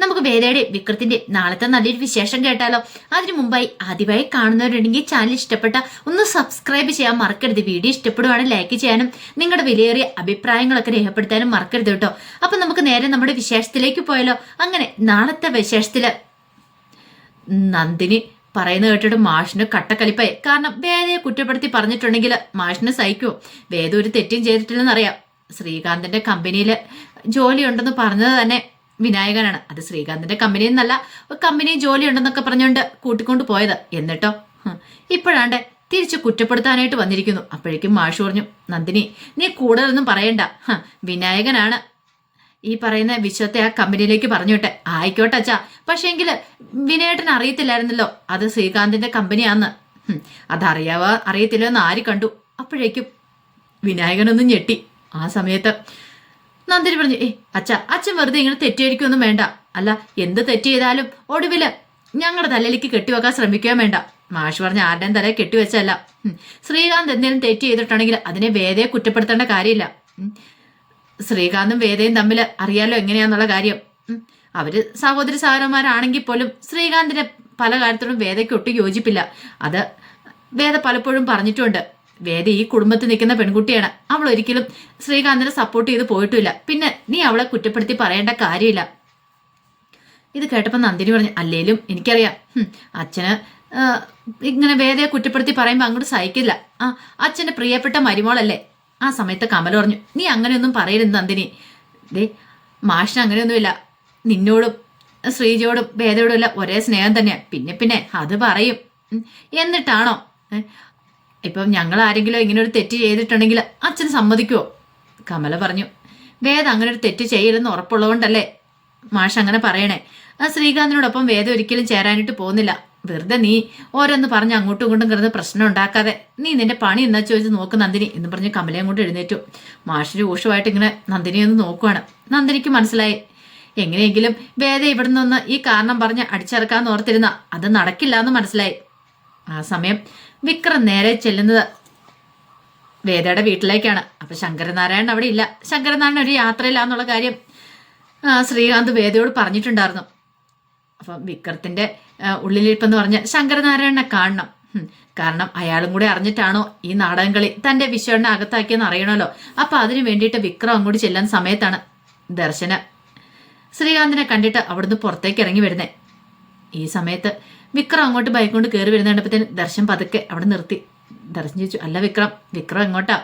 നമുക്ക് വേദയുടെ വിക്രത്തിന്റെ നാളത്തെ നല്ലൊരു വിശേഷം കേട്ടാലോ? അതിനു മുമ്പായി ആദ്യമായി കാണുന്നവരുണ്ടെങ്കിൽ ചാനൽ ഇഷ്ടപ്പെട്ട ഒന്ന് സബ്സ്ക്രൈബ് ചെയ്യാൻ മറക്കരുത്. വീഡിയോ ഇഷ്ടപ്പെടുവാണെങ്കിൽ ലൈക്ക് ചെയ്യാനും നിങ്ങളുടെ വിലയേറിയ അഭിപ്രായങ്ങളൊക്കെ രേഖപ്പെടുത്താനും മറക്കരുത് കേട്ടോ. അപ്പൊ നമുക്ക് നേരെ നമ്മുടെ വിശേഷത്തിലേക്ക് പോയാലോ? അങ്ങനെ നാളത്തെ വിശേഷത്തിൽ നന്ദിനി പറയുന്നത് കേട്ടിട്ട് മാഷിന് കട്ടക്കലിപ്പായി. കാരണം വേദയെ കുറ്റപ്പെടുത്തി പറഞ്ഞിട്ടുണ്ടെങ്കിൽ മാഷിന് സഹിക്കുമോ വേദ ഒരു തെറ്റും ചെയ്തിട്ടില്ലെന്നറിയാം. ശ്രീകാന്തിന്റെ കമ്പനിയിൽ ജോലിയുണ്ടെന്ന് പറഞ്ഞത് തന്നെ വിനായകനാണ്. അത് ശ്രീകാന്തിന്റെ കമ്പനി എന്നല്ല കമ്പനി ജോലി ഉണ്ടെന്നൊക്കെ പറഞ്ഞുകൊണ്ട് കൂട്ടിക്കൊണ്ട് പോയത്. എന്നിട്ടോ? ഇപ്പോഴാണ്ട് തിരിച്ച് കുറ്റപ്പെടുത്താനായിട്ട് വന്നിരിക്കുന്നു. അപ്പോഴേക്കും മാഷ് പറഞ്ഞു നന്ദിനി നീ കൂടുതലൊന്നും പറയണ്ട. വിനായകനാണ് ഈ പറയുന്ന വിശ്വത്തെ ആ കമ്പനിയിലേക്ക് പറഞ്ഞോട്ടെ ആയിക്കോട്ടെ അച്ഛാ. പക്ഷേങ്കിൽ വിനയേട്ടൻ അറിയത്തില്ലായിരുന്നല്ലോ. അത് ശ്രീകാന്തിന്റെ കമ്പനിയാന്ന് അതറിയാവോ? അറിയത്തില്ലോ എന്ന് ആര് കണ്ടു? അപ്പോഴേക്കും വിനായകനൊന്നും ഞെട്ടി. ആ സമയത്ത് നന്ദിനി പറഞ്ഞു ഏ അച്ഛ അച്ഛൻ വെറുതെ ഇങ്ങനെ തെറ്റിദ്ധരിക്കൊന്നും വേണ്ട. അല്ല എന്ത് തെറ്റ് ചെയ്താലും ഒടുവിൽ ഞങ്ങളുടെ തലയിലേക്ക് കെട്ടിവെക്കാൻ ശ്രമിക്കുകയും വേണ്ട. മാഷ് പറഞ്ഞ ആരുടെയും തലയിൽ കെട്ടിവെച്ചല്ല. ശ്രീകാന്ത് എന്തെങ്കിലും തെറ്റ് ചെയ്തിട്ടുണ്ടെങ്കിൽ അതിനെ വേദയെ കുറ്റപ്പെടുത്തേണ്ട കാര്യമില്ല. ശ്രീകാന്തും വേദയും തമ്മിൽ അറിയാലോ എങ്ങനെയാന്നുള്ള കാര്യം. അവർ സഹോദരി സഹോദരന്മാരാണെങ്കിൽ പോലും ശ്രീകാന്തിന്റെ പല കാര്യത്തിലും വേദയ്ക്ക് ഒട്ടും യോജിപ്പില്ല. അത് വേദ പലപ്പോഴും പറഞ്ഞിട്ടുണ്ട്. വേദ ഈ കുടുംബത്തിൽ നിൽക്കുന്ന പെൺകുട്ടിയാണ്. അവൾ ഒരിക്കലും ശ്രീകാന്തിനെ സപ്പോർട്ട് ചെയ്ത് പോയിട്ടില്ല. പിന്നെ നീ അവളെ കുറ്റപ്പെടുത്തി പറയേണ്ട കാര്യമില്ല. ഇത് കേട്ടപ്പോൾ നന്ദിനി പറഞ്ഞു അല്ലേലും എനിക്കറിയാം. അച്ഛന് ഇങ്ങനെ വേദയെ കുറ്റപ്പെടുത്തി പറയുമ്പോൾ അങ്ങോട്ട് സഹിക്കില്ല. ആ അച്ഛന്റെ പ്രിയപ്പെട്ട മരുമോളല്ലേ? ആ സമയത്ത് കമൽ പറഞ്ഞു നീ അങ്ങനെയൊന്നും പറയരുത് നന്ദിനി. ദേ മാഷിന് അങ്ങനെയൊന്നുമില്ല. നിന്നോടും ശ്രീജയോടും വേദയോടും എല്ലാം ഒരേ സ്നേഹം തന്നെയാണ് പിന്നെ പിന്നെ അത് പറയും. എന്നിട്ടാണോ? ഇപ്പം ഞങ്ങൾ ആരെങ്കിലും ഇങ്ങനെ ഒരു തെറ്റ് ചെയ്തിട്ടുണ്ടെങ്കിൽ അച്ഛൻ സമ്മതിക്കുമോ കമല പറഞ്ഞു വേദ അങ്ങനെ ഒരു തെറ്റ് ചെയ്യില്ലെന്ന് ഉറപ്പുള്ളതുകൊണ്ടല്ലേ? മാഷ് അങ്ങനെ പറയണേ. ആ ശ്രീകാന്തിനോടൊപ്പം വേദ ഒരിക്കലും ചേരാനായിട്ട് പോകുന്നില്ല. വെറുതെ നീ ഓരോന്ന് പറഞ്ഞ് അങ്ങോട്ടും ഇങ്ങോട്ടും കിടന്ന് പ്രശ്നം ഉണ്ടാക്കാതെ നീ നിന്റെ പണി എന്നാ ചോദിച്ച് നോക്ക് നന്ദിനി എന്ന് പറഞ്ഞ് കമലയും കൊണ്ട് എഴുന്നേറ്റു. മാഷ് രൂക്ഷമായിട്ട് ഇങ്ങനെ നന്ദിനിയെ ഒന്ന് നോക്കുവാണ്. നന്ദിനിക്ക് മനസ്സിലായി. എങ്ങനെയെങ്കിലും വേദ ഇവിടെ നിന്ന് ഈ കാരണം പറഞ്ഞ് അടിച്ചിറക്കാന്ന് ഓർത്തിരുന്ന അത് നടക്കില്ല എന്ന് മനസ്സിലായി. ആ സമയം വിക്രം നേരെ ചെല്ലുന്നത് വേദയുടെ വീട്ടിലേക്കാണ്. അപ്പൊ ശങ്കരനാരായണൻ അവിടെ ഇല്ല. ശങ്കരനാരായണൻ ഒരു യാത്രയില്ലാന്നുള്ള കാര്യം ശ്രീകാന്ത് വേദയോട് പറഞ്ഞിട്ടുണ്ടായിരുന്നു. അപ്പം വിക്രത്തിന്റെ ഉള്ളിലിരിപ്പെന്ന് പറഞ്ഞ ശങ്കരനാരായണനെ കാണണം. കാരണം അയാളും കൂടെ അറിഞ്ഞിട്ടാണോ ഈ നാടകം കളി തന്റെ വിശ്വനെ അകത്താക്കിയെന്ന് അറിയണമല്ലോ. അപ്പൊ അതിനു വേണ്ടിയിട്ട് വിക്രം അങ്ങോട്ട് ചെല്ലാൻ സമയത്താണ് ദർശന ശ്രീകാന്തിനെ കണ്ടിട്ട് അവിടുന്ന് പുറത്തേക്ക് ഇറങ്ങി വരുന്നേ. ഈ സമയത്ത് വിക്രം അങ്ങോട്ട് ബൈക്ക് കൊണ്ട് കയറി വരുന്നുണ്ടപ്പത്തേന് ദർശൻ പതുക്കെ അവിടെ നിർത്തി. ദർശൻ ചോദിച്ചു അല്ല വിക്രം വിക്രം എങ്ങോട്ടാ?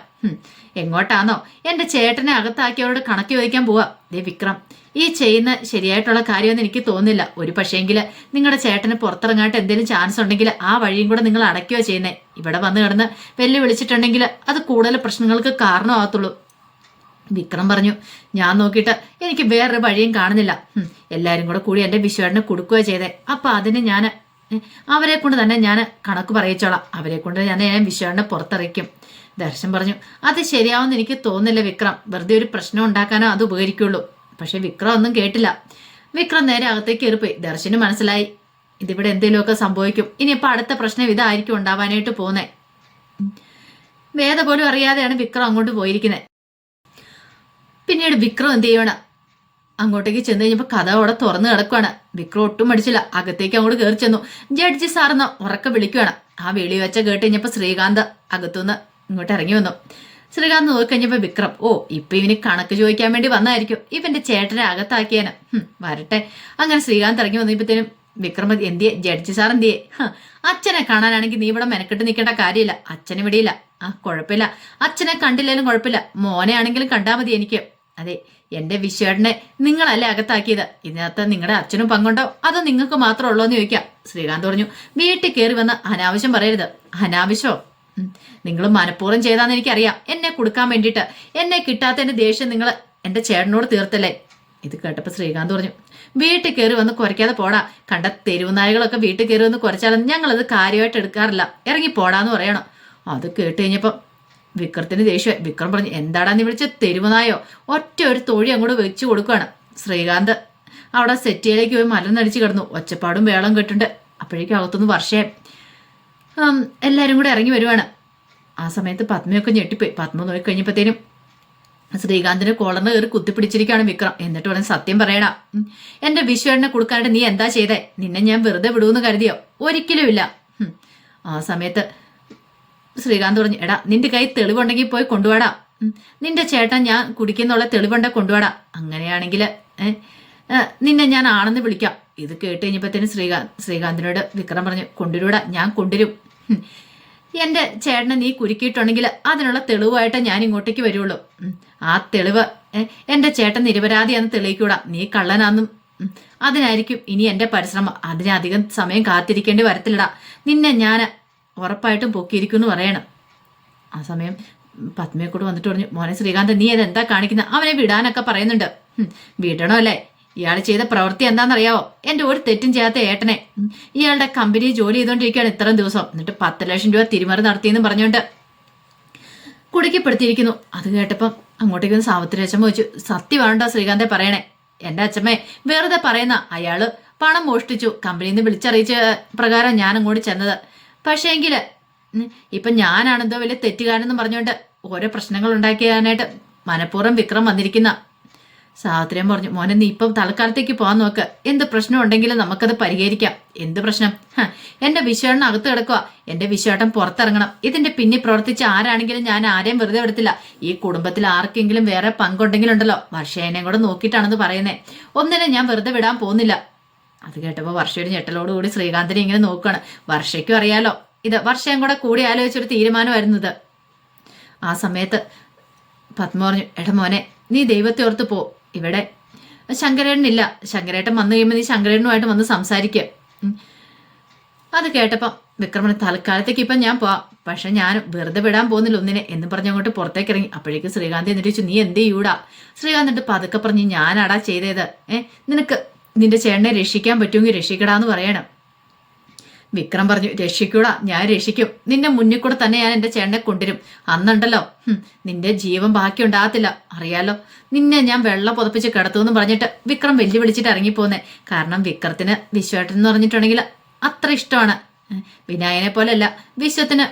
എങ്ങോട്ടാന്നോ? എന്റെ ചേട്ടനെ അകത്താക്കിയവരോട് കണക്ക് ചോദിക്കാൻ പോവാ. ദേ വിക്രം ഈ ചെയ്യുന്ന ശരിയായിട്ടുള്ള കാര്യമൊന്നും എനിക്ക് തോന്നുന്നില്ല. ഒരു പക്ഷേങ്കിൽ നിങ്ങളുടെ ചേട്ടന് പുറത്തിറങ്ങാട്ട് എന്തെങ്കിലും ചാൻസ് ഉണ്ടെങ്കിൽ ആ വഴിയും കൂടെ നിങ്ങൾ അടയ്ക്കുകയോ ചെയ്യുന്നേ. ഇവിടെ വന്ന് കിടന്ന് വെല്ലു വിളിച്ചിട്ടുണ്ടെങ്കിൽ അത് കൂടുതൽ പ്രശ്നങ്ങൾക്ക് കാരണമാകത്തുള്ളൂ. വിക്രം പറഞ്ഞു ഞാൻ നോക്കിയിട്ട് എനിക്ക് വേറൊരു വഴിയും കാണുന്നില്ല. എല്ലാവരും കൂടെ കൂടി എന്റെ വിശ്വേട്ടനെ കൊടുക്കുകയോ ചെയ്തേ. അപ്പൊ അതിന് ഞാൻ അവരെ കൊണ്ട് തന്നെ ഞാൻ കണക്ക് പറയിച്ചോളാം. അവരെ കൊണ്ട് ഞാൻ ഞാൻ വിശ്വേട്ടനെ പുറത്തിറക്കും. ദർശൻ പറഞ്ഞു അത് ശരിയാവുമെന്ന് എനിക്ക് തോന്നുന്നില്ല വിക്രം. വെറുതെ ഒരു പ്രശ്നം ഉണ്ടാക്കാനോ അത് ഉപകരിക്കുള്ളൂ. പക്ഷെ വിക്രം ഒന്നും കേട്ടില്ല. വിക്രം നേരെ അകത്തേക്ക് കയറിപ്പോയി. ദർശന് മനസ്സിലായി ഇതിവിടെ എന്തെങ്കിലുമൊക്കെ സംഭവിക്കും. ഇനിയിപ്പോൾ അടുത്ത പ്രശ്നം ഇതായിരിക്കും ഉണ്ടാവാനായിട്ട് പോകുന്നേ വേദ പോലും അറിയാതെയാണ് വിക്രം അങ്ങോട്ട് പോയിരിക്കുന്നത് പിന്നീട് വിക്രം എന്ത് ചെയ്യണം? അങ്ങോട്ടേക്ക് ചെന്ന് കഴിഞ്ഞപ്പോൾ കഥ അവിടെ തുറന്ന് കിടക്കുവാണ്. വിക്രം ഒട്ടും മടിച്ചില്ല. അകത്തേക്ക് അങ്ങോട്ട് കയറി ചെന്നു. ജഡ്ജി സാറെന്ന് ഉറക്കെ വിളിക്കുവാണ്. ആ വിളി വെച്ച കേട്ട് കഴിഞ്ഞപ്പോൾ ശ്രീകാന്ത് അകത്തുനിന്ന് ഇങ്ങോട്ട് ഇറങ്ങി വന്നു. ശ്രീകാന്ത് നോക്കിക്കഴിഞ്ഞപ്പോൾ വിക്രം ഓ ഇപ്പൊ ഇവന് കണക്ക് ചോദിക്കാൻ വേണ്ടി വന്നായിരിക്കും. ഇവന്റെ ചേട്ടനെ അകത്താക്കിയാന്. ഹും, വരട്ടെ. അങ്ങനെ ശ്രീകാന്ത് ഇറങ്ങി വന്നപ്പോഴത്തേനും വിക്രം എന്തിയെ? ജഡ്ജി സാർ എന്തിയെ? അച്ഛനെ കാണാനാണെങ്കിൽ നീ ഇവിടെ മെനക്കെട്ട് നിൽക്കേണ്ട കാര്യമില്ല. അച്ഛൻ ഇവിടെയില്ല ആ കുഴപ്പമില്ല. അച്ഛനെ കണ്ടില്ലേലും കുഴപ്പമില്ല. മോനെ ആണെങ്കിലും കണ്ടാൽ മതി എനിക്ക്. അതെ എന്റെ വിശ്വേട്ടനെ നിങ്ങളല്ലേ അകത്താക്കിയത്? ഇതിനകത്ത് നിങ്ങളുടെ അച്ഛനും പങ്കുണ്ടോ? അതോ നിങ്ങൾക്ക് മാത്രമേ ഉള്ളോ എന്ന് ചോദിക്കാം. ശ്രീകാന്ത് പറഞ്ഞു വീട്ടിൽ കയറി വന്ന് അനാവശ്യം പറയരുത്. അനാവശ്യമോ? നിങ്ങൾ മനഃപൂർവം ചെയ്താന്ന് എനിക്കറിയാം. എന്നെ കൊടുക്കാൻ വേണ്ടിയിട്ട്. എന്നെ കിട്ടാത്തതിന്റെ ദേഷ്യം നിങ്ങൾ എന്റെ ചേട്ടനോട് തീർത്തല്ലേ? ഇത് കേട്ടപ്പോൾ ശ്രീകാന്ത് പറഞ്ഞു വീട്ടിൽ കയറി വന്ന് കുറയ്ക്കാതെ പോടാ. കണ്ട തെരുവുനായകളൊക്കെ വീട്ടിൽ കയറി വന്ന് കുറച്ചാലും ഞങ്ങളത് കാര്യമായിട്ട് എടുക്കാറില്ല. ഇറങ്ങി പോടാന്ന് പറയണം. അത് കേട്ട് വിക്രത്തിന് ദേഷ്യം. വിക്രം പറഞ്ഞു എന്താടാ നീ വിളിച്ച തെരുവനായോ? ഒറ്റ ഒരു തൊഴി അങ്ങോട്ട് വെച്ചു കൊടുക്കുകയാണ് ശ്രീകാന്ത് അവിടെ സെറ്റിയിലേക്ക് പോയി മലന്നടിച്ച് കിടന്നു. ഒച്ചപ്പാടും വേളം കെട്ടുണ്ട് അപ്പോഴേക്കും അകത്തുനിന്ന് വർഷേ എല്ലാവരും കൂടെ ഇറങ്ങി വരുവാണ്. ആ സമയത്ത് പത്മയൊക്കെ ഞെട്ടിപ്പോയി. പത്മ നോക്കി കഴിഞ്ഞപ്പോഴത്തേനും ശ്രീകാന്തിന് കോളറിന് കയറി കുത്തിപ്പിടിച്ചിരിക്കുകയാണ് വിക്രം. എന്നിട്ട് പറഞ്ഞ സത്യം പറയണ. എന്റെ വിശ്വനെ കൊടുക്കാനായിട്ട് നീ എന്താ ചെയ്തേ? നിന്നെ ഞാൻ വെറുതെ വിടുമെന്ന് കരുതിയോ? ഒരിക്കലുമില്ല. ആ സമയത്ത് ശ്രീകാന്ത് പറഞ്ഞു എടാ നിന്റെ കൈ തെളിവുണ്ടെങ്കിൽ പോയി കൊണ്ടുപോടാ നിന്റെ ചേട്ടൻ ഞാൻ കുടിക്കുന്നുള്ള തെളിവുണ്ടെ കൊണ്ടുപോടാ അങ്ങനെയാണെങ്കിൽ നിന്നെ ഞാൻ ആണെന്ന് വിളിക്കാം. ഇത് കേട്ട് കഴിഞ്ഞപ്പോഴത്തേനും ശ്രീകാന്ത് ശ്രീകാന്തിനോട് വിക്രം പറഞ്ഞു കൊണ്ടുവരൂടാ ഞാൻ കൊണ്ടുവരും. എന്റെ ചേട്ടനെ നീ കുരുക്കിയിട്ടുണ്ടെങ്കിൽ അതിനുള്ള തെളിവായിട്ട് ഞാൻ ഇങ്ങോട്ടേക്ക് വരുള്ളൂ. ആ തെളിവ് എന്റെ ചേട്ടൻ നിരപരാധിയാണെന്ന് തെളിയിക്കൂടാ. നീ കള്ളനാന്നും അതിനായിരിക്കും ഇനി എന്റെ പരിശ്രമം. അതിനധികം സമയം കാത്തിരിക്കേണ്ടി വരത്തില്ലടാ. നിന്നെ ഞാൻ ഉറപ്പായിട്ടും പൊക്കിയിരിക്കും എന്ന് പറയണം. ആ സമയം പത്മയെ കൂടെ വന്നിട്ട് പറഞ്ഞു മോനെ ശ്രീകാന്ത് നീ അതെന്താ കാണിക്കുന്നത് അവനെ വിടാനൊക്കെ പറയുന്നുണ്ട്. വിടണോ അല്ലേ ഇയാൾ ചെയ്ത പ്രവൃത്തി എന്താണെന്നറിയാവോ? എന്റെ ഒരു തെറ്റും ചെയ്യാത്ത ഏട്ടനെ. ഇയാളുടെ കമ്പനി ജോലി ചെയ്തുകൊണ്ടിരിക്കുകയാണ് ഇത്രയും ദിവസം. എന്നിട്ട് പത്ത് ലക്ഷം രൂപ തിരിമറി നടത്തിയെന്ന് പറഞ്ഞുകൊണ്ട് കുടുക്കിപ്പെടുത്തിയിരിക്കുന്നു. അത് കേട്ടപ്പം അങ്ങോട്ടേക്ക് ഒന്ന് സാവിത്രി അച്ഛമ്മ ചോദിച്ചു സത്യമാണോ ശ്രീകാന്തെ പറയണേ? എന്റെ അച്ഛമ്മേ വെറുതെ പറയുന്ന അയാൾ പണം മോഷ്ടിച്ചു. കമ്പനിയിൽ നിന്ന് വിളിച്ചറിയിച്ച പ്രകാരം ഞാൻ അങ്ങോട്ട് ചെന്നത്. പക്ഷേങ്കിൽ എങ്കിൽ ഇപ്പൊ ഞാനാണെന്തോ വലിയ തെറ്റുകാരെന്ന് പറഞ്ഞുകൊണ്ട് ഓരോ പ്രശ്നങ്ങൾ ഉണ്ടാക്കിയാനായിട്ട് മനഃപൂർവം വിക്രം വന്നിരിക്കുന്ന. സാഹത്രിയം പറഞ്ഞു മോനെ നീ ഇപ്പം തൽക്കാലത്തേക്ക് പോകാൻ നോക്ക്. എന്ത് പ്രശ്നം ഉണ്ടെങ്കിലും നമുക്കത് പരിഹരിക്കാം. എന്ത് പ്രശ്നം? എന്റെ വിശ്വേട്ടൻ അകത്ത് കിടക്കുക എന്റെ വിശ്വേട്ടൻ പുറത്തിറങ്ങണം. ഇതിന്റെ പിന്നിൽ പ്രവർത്തിച്ച ആരാണെങ്കിലും ഞാൻ ആരെയും വെറുതെ വിടത്തില്ല. ഈ കുടുംബത്തിൽ ആർക്കെങ്കിലും വേറെ പങ്കുണ്ടെങ്കിലുണ്ടല്ലോ. വർഷേനെയും കൂടെ നോക്കിയിട്ടാണെന്ന് പറയുന്നേ. ഒന്നിനെ ഞാൻ വെറുതെ വിടാൻ പോകുന്നില്ല. അത് കേട്ടപ്പോൾ വർഷയുടെ ഞെട്ടലോടുകൂടി ശ്രീകാന്തിനെ ഇങ്ങനെ നോക്കുകയാണ് വർഷയ്ക്കും അറിയാലോ. ഇത് വർഷയും കൂടെ കൂടി ആലോചിച്ചൊരു തീരുമാനമായിരുന്നത് ആ സമയത്ത് പത്മ പറഞ്ഞു എടാ മോനെ നീ ദൈവത്തെ ഓർത്ത് പോ. ഇവിടെ ശങ്കരേട്ടനില്ല. ശങ്കരേട്ടൻ വന്നു കഴിയുമ്പോൾ നീ ശങ്കരേട്ടനുമായിട്ട് വന്ന് സംസാരിക്കുക. അത് കേട്ടപ്പം വിക്രമന് തൽക്കാലത്തേക്ക് ഇപ്പം ഞാൻ പോവാം. പക്ഷെ ഞാൻ വെറുതെ വിടാൻ പോകുന്നില്ല ഒന്നിനെ. എന്ന് പറഞ്ഞ് അങ്ങോട്ട് പുറത്തേക്ക് ഇറങ്ങി. അപ്പോഴേക്കും ശ്രീകാന്ത് എന്നിട്ട് ചോദിച്ചു നീ എന്ത് ചെയ്യൂടാ ശ്രീകാന്ത് എന്നിട്ട് പതുക്കെ പറഞ്ഞ് ഞാനാടാ ചെയ്തത്. ഏ നിനക്ക് നിന്റെ ചേട്ടനെ രക്ഷിക്കാൻ പറ്റുമെങ്കിൽ രക്ഷിക്കടാന്ന് പറയണം. വിക്രം പറഞ്ഞു രക്ഷിക്കൂടാ ഞാൻ രക്ഷിക്കും. നിന്റെ മുന്നിൽ കൂടെ തന്നെ ഞാൻ എന്റെ ചേട്ടനെ കൊണ്ടുവരും. അന്നുണ്ടല്ലോ. നിന്റെ ജീവൻ ബാക്കി ഉണ്ടാകത്തില്ല അറിയാലോ. നിന്നെ ഞാൻ വെള്ളം പുതപ്പിച്ച് കിടത്തുമെന്ന് പറഞ്ഞിട്ട് വിക്രം വെല്ലുവിളിച്ചിട്ട് ഇറങ്ങിപ്പോന്നെ. കാരണം വിക്രത്തിന് വിശ്വേട്ടൻ എന്ന് പറഞ്ഞിട്ടുണ്ടെങ്കിൽ അത്ര ഇഷ്ടമാണ്. വിനായനെ പോലെയല്ല വിശ്വത്തിന്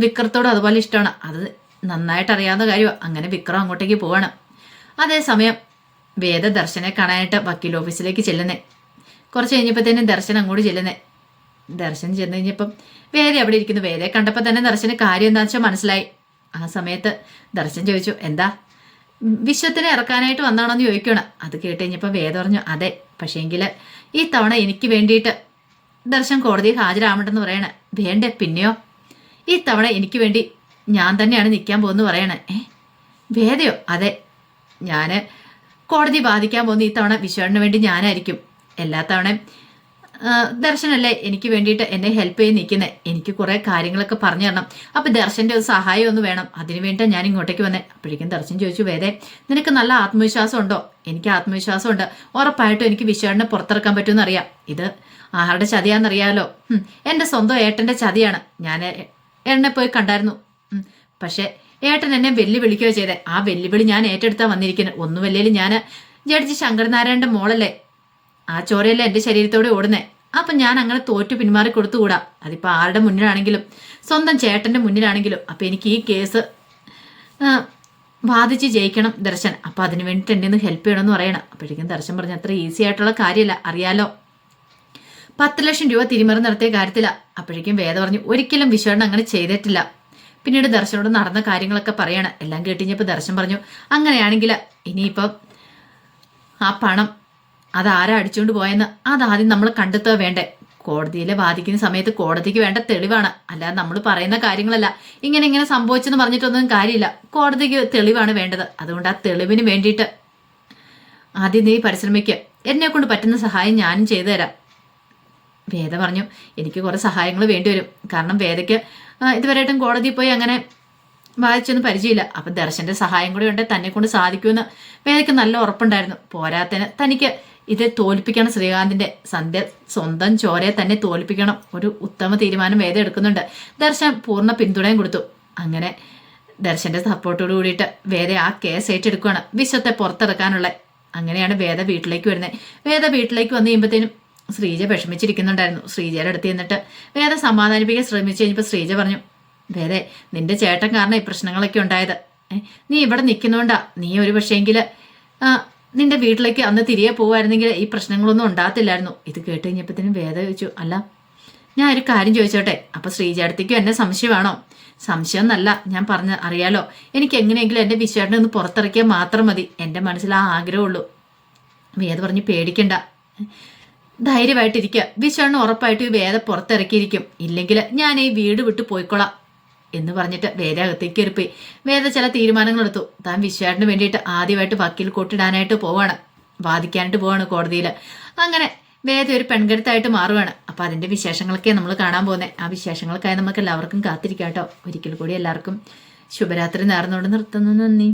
വിക്രത്തോട് അതുപോലെ ഇഷ്ടമാണ്. അത് നന്നായിട്ട് അറിയാവുന്ന കാര്യമാണ് അങ്ങനെ വിക്രം അങ്ങോട്ടേക്ക് പോവാണ്. അതേസമയം വേദ ദർശനെ കാണാനായിട്ട് വക്കീൽ ഓഫീസിലേക്ക് ചെല്ലുന്നേ. കുറച്ച് കഴിഞ്ഞപ്പോഴത്തേനും ദർശനം അങ്ങോട്ട് ചെല്ലുന്നേ. ദർശനം ചെന്ന് കഴിഞ്ഞപ്പം വേദ അവിടെ ഇരിക്കുന്നു? വേദയെ കണ്ടപ്പോൾ തന്നെ ദർശന കാര്യം എന്താണെന്ന് വെച്ചാൽ മനസ്സിലായി. ആ സമയത്ത് ദർശൻ ചോദിച്ചു എന്താ? വിശ്വത്തിന് ഇറക്കാനായിട്ട് വന്നാണോ എന്ന് ചോദിക്കണം അത് കേട്ട് കഴിഞ്ഞപ്പോൾ വേദ പറഞ്ഞു അതെ പക്ഷേങ്കിൽ ഈ തവണ എനിക്ക് വേണ്ടിയിട്ട് ദർശനം കോടതിയിൽ ഹാജരാവണ്ടെന്ന് പറയണേ. വേണ്ടേ? പിന്നെയോ? ഈ തവണ എനിക്ക് വേണ്ടി ഞാൻ തന്നെയാണ് നിൽക്കാൻ പോകുന്നത് പറയണേ. ഏ? വേദയോ? അതെ ഞാൻ കോടതി ബാധിക്കാൻ പോകുന്ന ഇത്തവണ തവണ വിശ്വന് വേണ്ടി ഞാനായിരിക്കും. എല്ലാ തവണയും ദർശനല്ലേ എനിക്ക് വേണ്ടിയിട്ട് എന്നെ ഹെൽപ്പ് ചെയ്ത് നിൽക്കുന്നത് എനിക്ക് കുറേ കാര്യങ്ങളൊക്കെ പറഞ്ഞു തരണം. അപ്പം ദർശന്റെ ഒരു സഹായം ഒന്ന് വേണം. അതിനു വേണ്ടിയിട്ടാണ് ഞാൻ ഇങ്ങോട്ടേക്ക് വന്നേ. അപ്പോഴേക്കും ദർശൻ ചോദിച്ചു വേദേ നിനക്ക് നല്ല ആത്മവിശ്വാസം ഉണ്ടോ? എനിക്ക് ആത്മവിശ്വാസം ഉണ്ട്. ഉറപ്പായിട്ടും എനിക്ക് വിശ്വാടിനെ പുറത്തിറക്കാൻ പറ്റുമെന്ന് അറിയാം ഇത് ആരുടെ ചതിയാണെന്നറിയാലോ? എന്റെ സ്വന്തം ഏട്ടന്റെ ചതിയാണ്. ഞാൻ എന്നെ പോയി കണ്ടായിരുന്നു. പക്ഷേ ഏട്ടൻ എന്നെ വെല്ലുവിളിക്കുകയോ ചെയ്തേ. ആ വെല്ലുവിളി ഞാൻ ഏറ്റെടുത്താ വന്നിരിക്കുന്നത് ഒന്നുമല്ലേലും ഞാൻ ജഡ്ജി ശങ്കരനാരായണന്റെ മോളല്ലേ? ആ ചോരയല്ലേ എന്റെ ശരീരത്തോടെ ഓടുന്നേ? അപ്പം ഞാൻ അങ്ങനെ തോറ്റു പിന്മാറി കൊടുത്തുകൂടാ? അതിപ്പോൾ ആരുടെ മുന്നിലാണെങ്കിലും? സ്വന്തം ചേട്ടന്റെ മുന്നിലാണെങ്കിലും. അപ്പം എനിക്ക് ഈ കേസ് ബാധിച്ച് ജയിക്കണം ദർശൻ. അപ്പം അതിന് വേണ്ടിയിട്ട് എന്നെ ഒന്ന് ഹെൽപ്പ് ചെയ്യണമെന്ന് പറയണം. അപ്പോഴേക്കും ദർശൻ പറഞ്ഞ അത്ര ഈസി ആയിട്ടുള്ള കാര്യമല്ല അറിയാലോ? പത്ത് ലക്ഷം രൂപ തിരിമറി നടത്തിയ കാര്യത്തില. അപ്പോഴേക്കും വേദ പറഞ്ഞു ഒരിക്കലും വിശ്വണ്ണ അങ്ങനെ ചെയ്തിട്ടില്ല. പിന്നീട് ദർശനോട് നടന്ന കാര്യങ്ങളൊക്കെ പറയണം. എല്ലാം കേട്ടിഞ്ഞപ്പോൾ ദർശൻ പറഞ്ഞു അങ്ങനെയാണെങ്കിൽ ഇനിയിപ്പം ആ പണം അതാരാ അടിച്ചുകൊണ്ട് പോയെന്ന്? അതാദ്യം നമ്മൾ കണ്ടെത്തുക വേണ്ടേ? കോടതിയിലെ വാദിക്കുന്ന സമയത്ത് കോടതിക്ക് വേണ്ട തെളിവാണ്. അല്ലാതെ നമ്മൾ പറയുന്ന കാര്യങ്ങളല്ല. ഇങ്ങനെ ഇങ്ങനെ സംഭവിച്ചെന്ന് പറഞ്ഞിട്ടൊന്നും കാര്യമില്ല. കോടതിക്ക് തെളിവാണ് വേണ്ടത്. അതുകൊണ്ട് ആ തെളിവിന് വേണ്ടിയിട്ട് ആദ്യം നീ പരിശ്രമിക്കുക എന്നെ കൊണ്ട് പറ്റുന്ന സഹായം ഞാനും ചെയ്തു തരാം. വേദ പറഞ്ഞു എനിക്ക് കുറേ സഹായങ്ങൾ വേണ്ടി വരും കാരണം വേദയ്ക്ക് ഇതുവരെയായിട്ടും കോടതിയിൽ പോയി അങ്ങനെ വായിച്ചൊന്നും പരിചയമില്ല. അപ്പം ദർശന്റെ സഹായം കൂടി ഉണ്ട്. തന്നെ കൊണ്ട് സാധിക്കുമെന്ന് വേദയ്ക്ക് നല്ല ഉറപ്പുണ്ടായിരുന്നു. പോരാത്തന് തനിക്ക് ഇത് തോൽപ്പിക്കണം. ശ്രീകാന്തിന്റെ സന്ധ്യ സ്വന്തം ചോരയെ തന്നെ തോൽപ്പിക്കണം. ഒരു ഉത്തമ തീരുമാനം വേദ എടുക്കുന്നുണ്ട്. ദർശൻ പൂർണ പിന്തുണയും കൊടുത്തു. അങ്ങനെ ദർശന്റെ സപ്പോർട്ടോട് കൂടിയിട്ട് വേദ ആ കേസ് ഏറ്റെടുക്കുകയാണ് വിശ്വത്തെ പുറത്തിറക്കാനുള്ള. അങ്ങനെയാണ് വേദ വീട്ടിലേക്ക് വരുന്നത്. വേദ വീട്ടിലേക്ക് വന്നു കഴിയുമ്പോഴത്തേനും ശ്രീജ വിഷമിച്ചിരിക്കുന്നുണ്ടായിരുന്നു. ശ്രീജയുടെ അടുത്ത് ചെന്നിട്ട് വേദ സമാധാനിപ്പിക്കാൻ ശ്രമിച്ചു കഴിഞ്ഞപ്പോൾ ശ്രീജ പറഞ്ഞു വേദേ നിന്റെ ചേട്ടൻ കാരണം ഈ പ്രശ്നങ്ങളൊക്കെ ഉണ്ടായത്. നീ ഇവിടെ നിൽക്കുന്നോണ്ടാ. നീ ഒരു പക്ഷേങ്കിൽ നിന്റെ വീട്ടിലേക്ക് അന്ന് തിരികെ പോകുമായിരുന്നെങ്കിൽ ഈ പ്രശ്നങ്ങളൊന്നും ഉണ്ടാകത്തില്ലായിരുന്നു. ഇത് കേട്ട് കഴിഞ്ഞപ്പോഴത്തേനും വേദ ചോദിച്ചു അല്ല ഞാൻ ഒരു കാര്യം ചോദിച്ചോട്ടെ? അപ്പൊ ശ്രീജയടത്തേക്കും എന്നെ സംശയമാണോ സംശയം എന്നല്ല. ഞാൻ പറഞ്ഞ അറിയാലോ. എനിക്ക് എങ്ങനെയെങ്കിലും എന്റെ വിശ്വാസിനെ ഒന്ന് പുറത്തിറക്കിയാൽ മാത്രം മതി. എന്റെ മനസ്സിൽ ആ ആഗ്രഹമുള്ളൂ. വേദ പറഞ്ഞ് പേടിക്കണ്ട. ധൈര്യമായിട്ടിരിക്കുക വിശ്വാണ് ഉറപ്പായിട്ട് ഈ വേദ പുറത്തിറക്കിയിരിക്കും. ഇല്ലെങ്കിൽ ഞാൻ ഈ വീട് വിട്ട് പോയിക്കൊള്ളാം എന്ന് പറഞ്ഞിട്ട് വേദ അകത്തേക്ക് കയറിപ്പോയി. വേദ ചില തീരുമാനങ്ങൾ എടുത്തു. താൻ വിശ്വാസിന് വേണ്ടിയിട്ട് ആദ്യമായിട്ട് വക്കീൽ കൊട്ടിടാനായിട്ട് പോവാണ്. വാദിക്കാനായിട്ട് പോവാണ് കോടതിയിൽ. അങ്ങനെ വേദ ഒരു പെൺകരുത്തായിട്ട് മാറുവാണ്. അപ്പൊ അതിന്റെ വിശേഷങ്ങളൊക്കെ നമ്മൾ കാണാൻ പോകുന്നത് ആ വിശേഷങ്ങൾക്കായി നമുക്ക് എല്ലാവർക്കും കാത്തിരിക്കാം കേട്ടോ ഒരിക്കൽ കൂടി എല്ലാവർക്കും ശുഭരാത്രി നേർന്നുകൊണ്ട് നിർത്തുന്നു. നന്ദി.